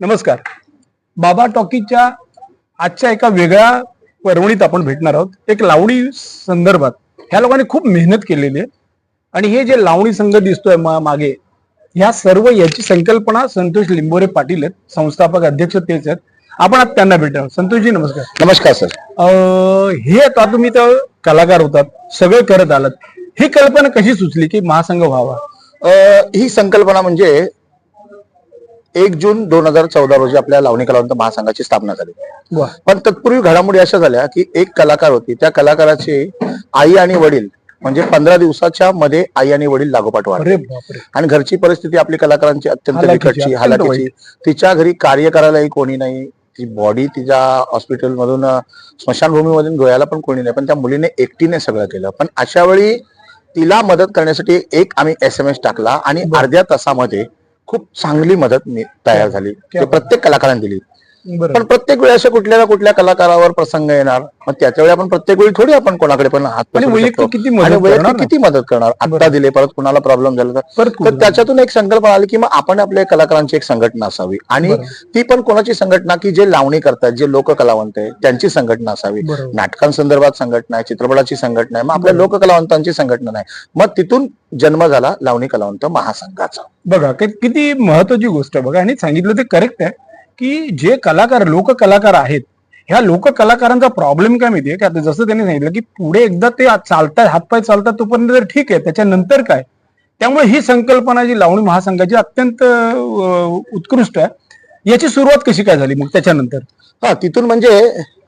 नमस्कार. बाबा टॉकीजच्या आजच्या एका वेगळ्या पर्वणीत आपण भेटणार आहोत. एक लावणी संदर्भात. ह्या लोकांनी खूप मेहनत केलेली आहे. आणि हे जे लावणी संघ दिसतोय मागे ह्या सर्व याची संकल्पना संतोष लिंबोरे पाटील आहेत. संस्थापक अध्यक्ष तेच आहेत. आपण आज त्यांना भेटणार आहोत. संतोषजी नमस्कार. नमस्कार सर. अं, हे आता तुम्ही तर कलाकार होतात. सगळे करत आलात. ही कल्पना कशी सुचली की महासंघ व्हावा? अ, ही संकल्पना म्हणजे एक जून दोन हजार चौदा रोजी आपल्या लावणी कलावंत महासंघाची स्थापना झाली. पण तत्पूर्वी घडामोडी अशा झाल्या की एक कलाकार होती. त्या कलाकाराचे आई आणि वडील म्हणजे पंधरा दिवसाच्या मध्ये आई आणि वडील लागोपाठ वाढले. आणि घरची परिस्थिती आपली कलाकारांची अत्यंत बिकटची हालाकीची. तिच्या घरी कार्य करायलाही कोणी नाही. ती बॉडी तिच्या हॉस्पिटल मधून अ, स्मशानभूमीमधून गोयाला पण कोणी नाही. पण त्या मुलीने एकटीने सगळं केलं. पण अशा वेळी तिला मदत करण्यासाठी एक आम्ही एस एम एस टाकला आणि. अर्ध्या तासामध्ये खूप चांगली मदत तयार झाली. क्या ते प्रत्येक कलाकारांनी दिली. पण प्रत्येक वेळी अशा कुठल्या ना कुठल्या कलाकारावर प्रसंग येणार मग त्याच्या वेळी आपण प्रत्येक वेळी थोडी आपण कोणाकडे पण हात. किती मदत? किती मदत करणार आता. दिले परत कुणाला प्रॉब्लेम झाला तर? त्याच्यातून एक संकल्पना आली की मग आपण आपल्या कलाकारांची एक संघटना असावी आणि. ती पण कोणाची संघटना की जे लावणी करतात जे लोक कलावंत आहे त्यांची संघटना असावी. नाटकांसंदर्भात संघटना आहे चित्रपटाची संघटना आहे मग आपल्या. लोककलावंतांची संघटना नाही मग तिथून जन्म झाला लावणी कलावंत महासंघाचा बघा किती महत्वाची गोष्ट बघा आणि सांगितलं ते करेक्ट आहे की जे कलाकार लोक कलाकार आहेत ह्या लोक कलाकारांचा प्रॉब्लेम काय माहितीये? की आता जसं त्यांनी सांगितलं की पुढे एकदा ते चालतात हातपाय चालतात तोपर्यंत तर ठीक आहे त्याच्यानंतर काय? त्यामुळे ही संकल्पना जी लावणी महासंघाची अत्यंत उत्कृष्ट आहे. याची सुरुवात कशी काय झाली मग त्याच्यानंतर? हा तिथून म्हणजे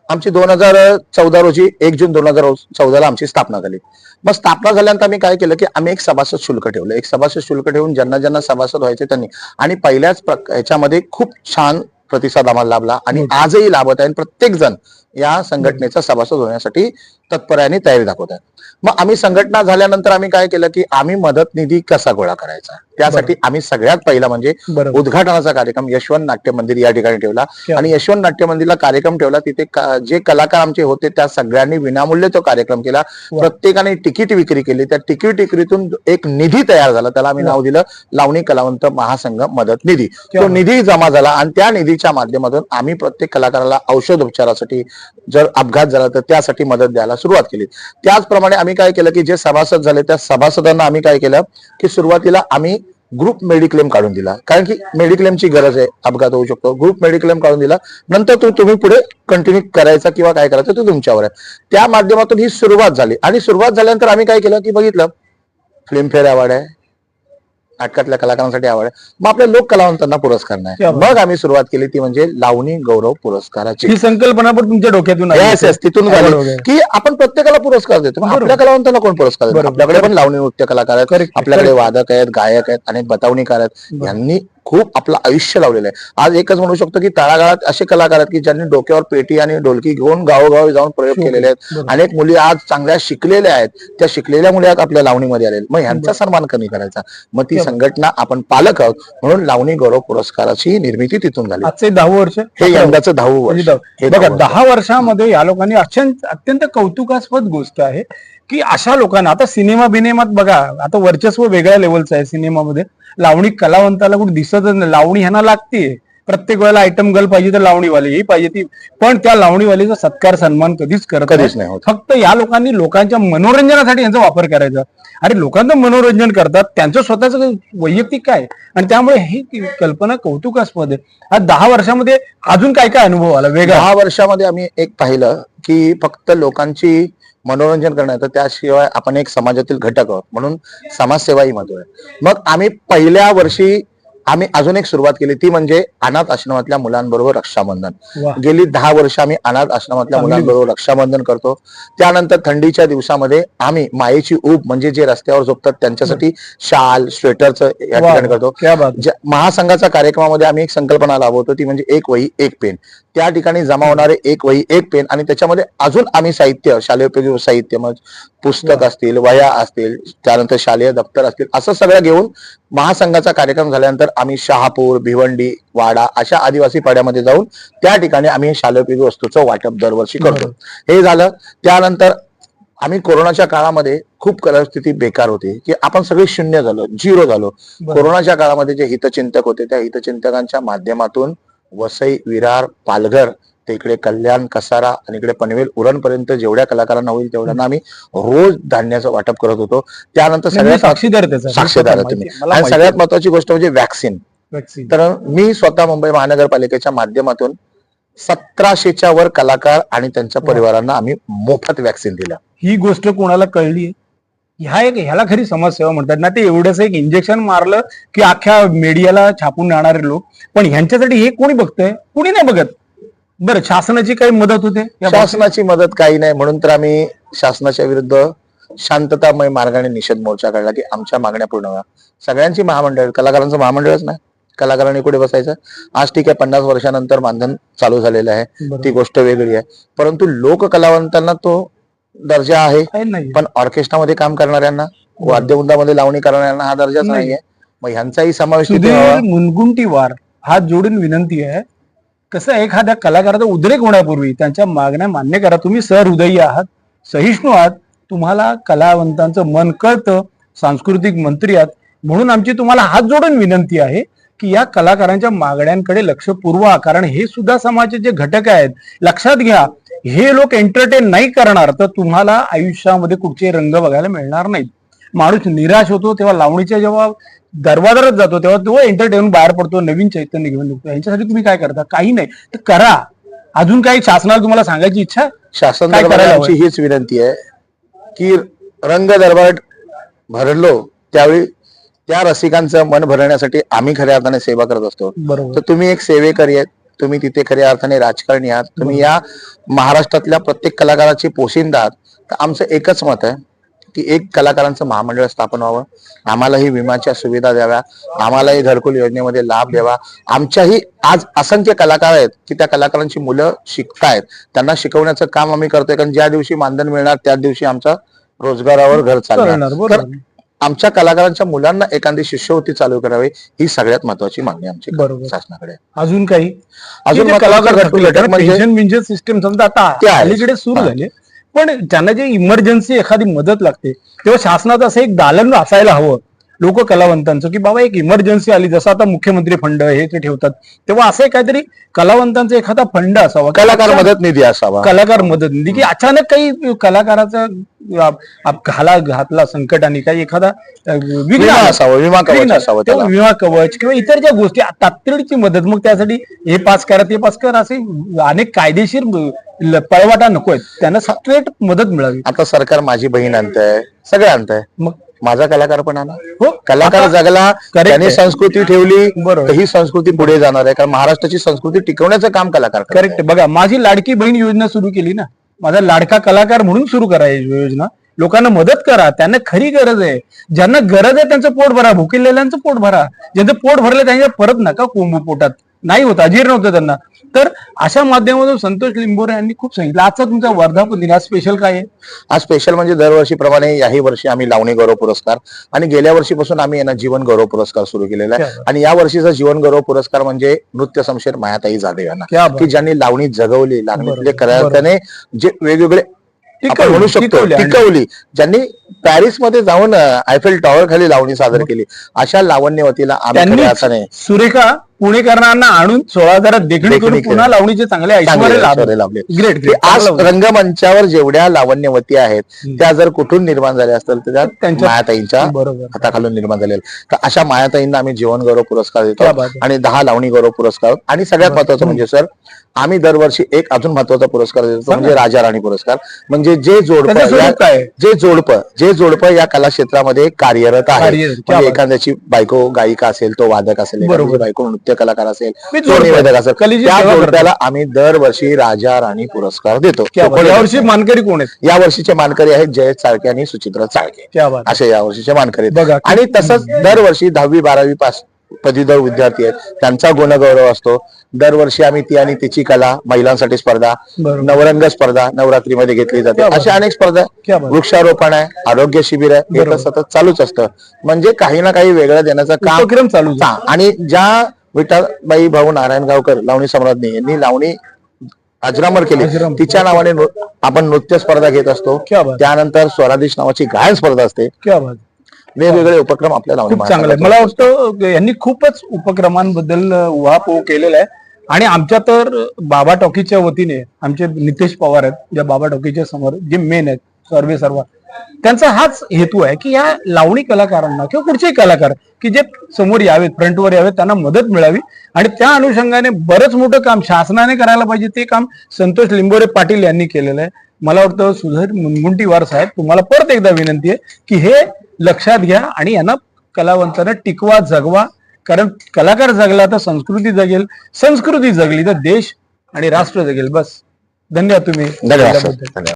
आमची दोन हजार चौदा रोजी एक जून दोन हजार चौदाला आमची स्थापना झाली. मग स्थापना झाल्यानंतर आम्ही काय केलं की आम्ही एक सभासद शुल्क ठेवलं. एक सभासद शुल्क ठेवून ज्यांना ज्यांना सभासद व्हायचे त्यांनी. आणि पहिल्याच ह्याच्यामध्ये खूप छान प्रतिसाद आम्हाला लाभला आणि हो. आजही लाभत आहे प्रत्येक जण या संघटनेचा सभासद होण्यासाठी तत्पर आहे आणि तयारी दाखवत आहे. मग आम्ही संघटना झाल्यानंतर आम्ही काय केलं की आम्ही मदत निधी कसा गोळा करायचा? त्यासाठी आम्ही सगळ्यात पहिला म्हणजे उद्घाटनाचा कार्यक्रम यशवंत नाट्य मंदिर या ठिकाणी ठेवला. आणि यशवंत नाट्य मंदिरला कार्यक्रम ठेवला. तिथे जे कलाकार आमचे होते त्या सगळ्यांनी विनामूल्य तो कार्यक्रम केला. प्रत्येकाने तिकीट विक्री केली. त्या तिकीट विक्रीतून एक निधी तयार झाला. त्याला आम्ही. नाव दिलं लावणी कलावंत महासंघ मदत निधी. तो. निधी जमा झाला आणि त्या निधीच्या माध्यमातून आम्ही प्रत्येक कलाकाराला औषध उपचारासाठी जर अपघात झाला तर त्यासाठी मदत द्यायला सुरुवात केली. त्याचप्रमाणे आम्ही काय केलं की जे सभासद झाले त्या सभासदांना आम्ही काय केलं की सुरुवातीला आम्ही ग्रुप मेडिक्लेम काढून दिला. कारण की मेडिक्लेमची गरज आहे अपघात होऊ शकतो. ग्रुप मेडिक्लेम काढून दिला. नंतर तो तुम्ही पुढे कंटिन्यू करायचा किंवा काय करायचं ते तुमच्यावर आहे. त्या माध्यमातून ही सुरुवात झाली. आणि सुरुवात झाल्यानंतर आम्ही काय केलं की बघितलं फिल्मफेअर अवॉर्ड आहे. नाटकातल्या कलाकारांसाठी आवड आहे मग आपल्या लोक कलावंतांना पुरस्कार नाही. मग आम्ही सुरुवात केली ती म्हणजे लावणी गौरव पुरस्काराची ही संकल्पना पण तुमच्या डोक्यातून तिथून. की आपण प्रत्येकाला पुरस्कार देतो. आपल्या कलावंतांना कोण पुरस्कार देतो. आपल्याकडे पण लावणी नृत्य कलाकार आहेत आपल्याकडे. वादक आहेत गायक आहेत आणि बतावणीकार आहेत. यांनी खूप आपलं आयुष्य लावलेलं आहे. आज एकच म्हणू शकतो की तळागाळात असे कलाकार आहेत की ज्यांनी डोक्यावर पेटी आणि ढोलकी घेऊन गावोगावी जाऊन प्रयोग Sure. केलेले आहेत. अनेक मुली आज चांगल्या शिकलेल्या आहेत. त्या शिकलेल्या मुली आज आपल्या लावणीमध्ये आलेल्या मग ह्यांचा सन्मान कमी करायचा. मग ती. संघटना आपण पालक आहोत म्हणून लावणी गौरव पुरस्काराची निर्मिती तिथून झाली. आजचे दहावं वर्ष? हे यंदाचं दहावं वर्ष. दहा- हे बघा वर्ष. दहा वर्षामध्ये या लोकांनी अत्यंत अत्यंत कौतुकास्पद गोष्ट आहे. की अशा लोकांना आता सिनेमा बिनेमात बघा आता वर्चस्व वेगळ्या लेवलचं आहे सिनेमामध्ये. लावणी कलावंताला कुठे दिसतच नाही. लावणी ह्यांना लागते प्रत्येक वेळेला आयटम गर्ल पाहिजे तर लावणीवाली ही पाहिजे ती. पण त्या लावणीवालीचा सत्कार सन्मान कधीच करत नाही. कधीच नाही होत. फक्त या लोकांनी लोकांच्या मनोरंजनासाठी यांचा वापर करायचा. अरे लोकांचं मनोरंजन करतात. त्यांचं स्वतःचं वैयक्तिक काय? आणि त्यामुळे ही कल्पना कौतुकास्पद आहे. आज दहा वर्षामध्ये अजून काय काय अनुभव आला? वेगळा. दहा वर्षामध्ये आम्ही एक पाहिलं की फक्त लोकांची मनोरंजन करणं तर त्याशिवाय आपण एक समाजातील घटक आहोत. म्हणून समाजसेवा ही महत्त्व आहे. मग आम्ही पहिल्या वर्षी आम्ही अजून एक सुरुवात केली ती म्हणजे अनाथ आश्रमातल्या मुलांबरोबर रक्षाबंधन. गेली दहा वर्ष आम्ही अनाथ आश्रमातल्या मुलांबरोबर रक्षाबंधन करतो. त्यानंतर थंडीच्या दिवसामध्ये आम्ही मायेची ऊब म्हणजे जे रस्त्यावर झोपतात त्यांच्यासाठी शाल स्वेटरचं या ठिकाणी करतो. क्या बात. ज्या- महासंघाचा कार्यक्रमामध्ये आम्ही एक संकल्पना लाभवतो ती म्हणजे एक वही एक पेन. त्या ठिकाणी जमा होणारे एक वही एक पेन आणि त्याच्यामध्ये अजून आम्ही साहित्य शालेय उपयोगी साहित्य मग पुस्तक असतील वह्या असतील त्यानंतर शालेय दप्तर असतील असं सगळं घेऊन महासंघाचा कार्यक्रम झाल्यानंतर आम्ही शहापूर भिवंडी वाडा अशा आदिवासी पाड्यामध्ये जाऊन त्या ठिकाणी आम्ही शालेय उपयोगी वस्तूचं वाटप दरवर्षी करतो. हे झालं. त्यानंतर आम्ही कोरोनाच्या काळामध्ये खूप परिस्थिती बेकार होती की आपण सगळे शून्य झालो झिरो झालो. कोरोनाच्या काळामध्ये जे हितचिंतक होते त्या हितचिंतकांच्या माध्यमातून वसई विरार पालघर ते इकडे कल्याण कसारा आणि इकडे पनवेल उरणपर्यंत जेवढ्या कलाकारांना होईल तेवढ्यांना आम्ही रोज धान्याचं वाटप करत होतो. त्यानंतर नाही, मी सगळ्यात साक्षीदार साक्षीदार तुम्ही. आणि सगळ्यात. महत्वाची गोष्ट म्हणजे वॅक्सिन Vaccine. तर मी स्वतः मुंबई महानगरपालिकेच्या माध्यमातून सतराशेच्या वर कलाकार आणि त्यांच्या. परिवारांना आम्ही मोफत वॅक्सिन दिलं. ही गोष्ट कोणाला कळली? ह्या एक ह्याला खरी समाजसेवा म्हणतात ना ते एवढंच एक इंजेक्शन मारलं की अख्ख्या मीडियाला छापून राहणारे लोक. पण ह्यांच्यासाठी हे कोणी बघतंय? कोणी नाही बघत. बरं शासनाची काही मदत होते? शासनाची मदत काही नाही. म्हणून तर आम्ही शासनाच्या विरुद्ध शांततामय मार्गाने निषेध मोर्चा काढला की आमच्या मागण्या पूर्ण व्हा. सगळ्यांची महामंडळ. कलाकारांचं महामंडळच नाही. कलाकारांनी कुठे बसायचं? आज ठीक आहे पन्नास वर्षानंतर मानधन चालू झालेलं आहे. ती. गोष्ट वेगळी आहे. परंतु लोक कलावंतांना तो दर्जा आहे. पण ऑर्केस्ट्रामध्ये काम करणाऱ्यांना वाद्यवृंदामध्ये लावणी करणाऱ्यांना हा दर्जाच नाही. नाहीये. मग ह्यांचाही समावेश. मुनगुंटीवार हात जोडून विनंती आहे. कसं एखाद्या कलाकाराचा उद्रेक होण्यापूर्वी त्यांच्या मागण्या मान्य करा. तुम्ही सहृदयी आहात सहिष्णू आहात तुम्हाला कलावंतांचं मन कळतं सांस्कृतिक मंत्री आहात. म्हणून आमची तुम्हाला हात जोडून विनंती आहे की या कलाकारांच्या मागण्यांकडे लक्ष पुरवा. कारण हे सुद्धा समाजाचे जे घटक आहेत लक्षात घ्या हे लोक एंटरटेन नाही करणार तर तुम्हाला आयुष्यामध्ये कुठचे रंग बघायला मिळणार नाहीत. माणूस निराश होतो तेव्हा लावणीच्या जेव्हा दरवाजारच जातो तेव्हा तो एंटरटेन बाहेर पडतो नवीन चैतन्य घेऊन निघतो. यांच्यासाठी तुम्ही काय करता? काही नाही. तर करा. अजून काही शासनाला तुम्हाला सांगायची इच्छा? शासन आमची हीच विनंती आहे की रंग दरबार भरलो त्यावेळी त्या रसिकांचं मन भरण्यासाठी आम्ही खऱ्या अर्थाने सेवा करत असतो. तर तुम्ही एक सेवेकरी आहेत. तुम्ही तिथे खऱ्या अर्थाने राजकारणी आहात. तुम्ही या महाराष्ट्रातल्या प्रत्येक कलाकाराची पोशिंदा आहात. तर आमचं एकच मत आहे की एक कलाकारांचं महामंडळ स्थापन व्हावं. आम्हालाही विम्याच्या सुविधा द्याव्या. आम्हालाही घरकुल योजनेमध्ये लाभ द्यावा आमच्याही आज असंख्य कलाकार आहेत की त्या कलाकारांची मुलं शिकतायत. त्यांना शिकवण्याचं काम आम्ही करतोय. कारण ज्या दिवशी मानधन मिळणार त्याच दिवशी आमचा रोजगारावर घर चालणार. आमच्या कलाकारांच्या मुलांना एखादी शिष्यवृत्ती चालू करावी ही सगळ्यात महत्वाची मागणी आमची बरोबर. शासनाकडे. अजून काही? अजून कलाकार म्हणजे सिस्टम समजा आता. अलीकडे सुरू. झाले. पण ज्यांना जे इमर्जन्सी एखादी मदत लागते तेव्हा शासनाचं असं एक दालन असायला हवं. लोक कलावंतांचं की बाबा एक इमर्जन्सी आली जसं आता मुख्यमंत्री फंड हे ते ठेवतात तेव्हा असं काहीतरी कलावंतांचा एखादा फंड असावा कलाकार मदत निधी असावा कलाकार मदत निधी की अचानक काही कलाकाराचा घाला घातला संकटाने काही एखादा विमा. असावा विमा कवच. असावं विमा कवच किंवा इतर ज्या गोष्टी तातडीची मदत मग त्यासाठी हे पास करा ते पास करा असे अनेक कायदेशीर पळवाटा नकोय त्यांना स्ट्रेट मदत मिळावी आता सरकार माझी बहीण आणतंय सगळं आणतंय मग माझा कलाकार पण आणा हो कलाकार जगला त्याने. संस्कृती ठेवली बरोबर. ही संस्कृती पुढे जाणार आहे कारण महाराष्ट्राची संस्कृती टिकवण्याचं काम कलाकार. करेक्ट बघा माझी लाडकी बहीण योजना सुरू केली ना. माझा लाडका कलाकार म्हणून सुरू करा योजना. लोकांना मदत करा त्यांना खरी गरज आहे. ज्यांना गरज आहे त्यांचं पोट भरा भुकेलेल्यांचं पोट भरा. ज्यांचं पोट भरलं त्यांच्या परत नका कोंबू पोटात. नाही होत अजीर्ण होतं त्यांना. तर अशा माध्यमातून संतोष लिंबोरे यांनी खूप सांगितलं. आजचा तुमचा वर्धापन दिन आज स्पेशल काय आहे? आज स्पेशल म्हणजे दरवर्षीप्रमाणे याही वर्षी आम्ही लावणी गौरव पुरस्कार आणि गेल्या वर्षीपासून आम्ही यांना जीवन गौरव पुरस्कार सुरू केलेला आहे. आणि या वर्षीचा जीवन गौरव पुरस्कार म्हणजे नृत्य शमशेर मायाताई जाधव यांना. की ज्यांनी लावणी जगवली लागणीतले बरोबर, करार्थाने जे वेगवेगळे म्हणू शकतो टिकवली ज्यांनी पॅरिसमध्ये जाऊन आयफेल टॉवर खाली लावणी सादर केली. अशा लावण्यवतीला आम्ही सुरेखा पुणेकरांना आणून सोळा हजारात देखणी करून. पुन्हा लावणीचे चांगले ऐश्वर्य लाभ ऐश्वर्य लाभले. ग्रेट की आज रंगमंचावर जेवढ्या लावण्यवती आहेत हम्म. त्या जर कुठून निर्माण झाल्या असतील तर त्या त्यांच्या- मायाताईंच्या बरोबर हाताखालून निर्माण झालेल्या तर अशा मायाताईंना आम्ही जीवन गौरव पुरस्कार क्या देतो बात आहे. आणि दहा लावणी गौरव पुरस्कार आणि सगळ्यात बरं. महत्वाचं म्हणजे सर आम्ही दरवर्षी एक अजून महत्त्वाचा पुरस्कार देतो सांगा. म्हणजे राजा राणी पुरस्कार म्हणजे जे जोडपं त्याचं या- स्वरूप काय आहे? जे जोडपं जे जोडपं या कला क्षेत्रामध्ये कार्यरत आहे कार्यरत, क्या म्हणजे बात. एखाद्याची बायको गायिका असेल तो वादक असेल बरोबर. बायको नृत्य कलाकार असेल मी तो जोडपं. निवेदक असेल कलेची त्या सेवा करतो. जोडप्याला आम्ही दरवर्षी राजा राणी पुरस्कार देतो. यावर्षी? मानकरी कोण आहेत? या वर्षीचे मानकरी आहेत जयेश चाळके आणि सुचित्रा चाळके. असे या वर्षीचे मानकरी आणि तसंच दरवर्षी दहावी बारावी पास पदवीधर विद्यार्थी आहेत. त्यांचा गुणगौरव असतो. दरवर्षी आम्ही ती आणि तिची कला महिलांसाठी स्पर्धा नवरंग स्पर्धा नवरात्रीमध्ये घेतली जाते. अशा अनेक स्पर्धा वृक्षारोपण आहे आरोग्य शिबिर आहे. हे तर. सतत चालूच असतं. म्हणजे काही ना काही वेगळं देण्याचं काम चालू आणि ज्या विठाबाई भाऊ नारायणगावकर लावणी सम्राज्ञी यांनी लावणी अजरामर केली. तिच्या नावाने आपण नृत्य स्पर्धा घेत असतो. त्यानंतर स्वरादेश नावाची गायन स्पर्धा असते. वेगवेगळे उपक्रम आपल्या लावणी चांगलं. मला वाटतं यांनी खूपच उपक्रमांबद्दल उहापोह केलेला आहे. आणि आमच्या तर बाबा टॉकीच्या वतीने आमचे नितेश पवार आहेत ज्या बाबा टॉकीच्या समोर जे मेन आहेत सर्वे सर्व. त्यांचा हाच हेतू आहे की या लावणी कलाकारांना किंवा कुठचेही कलाकार की जे समोर यावेत फ्रंटवर यावेत त्यांना मदत मिळावी. आणि त्या अनुषंगाने बरंच मोठं काम शासनाने करायला पाहिजे. ते काम संतोष लिंबोरे पाटील यांनी केलेलं आहे. मला वाटतं सुधीर मुनगुंटीवार साहेब तुम्हाला परत एकदा विनंती आहे की हे लक्षात घ्या आणि यांना कलावंतांना टिकवा जगवा. कारण कलाकार जगला तर संस्कृती जगेल संस्कृती जगली तर देश आणि राष्ट्र जगेल. बस. धन्यवाद तुम्ही. धन्यवाद.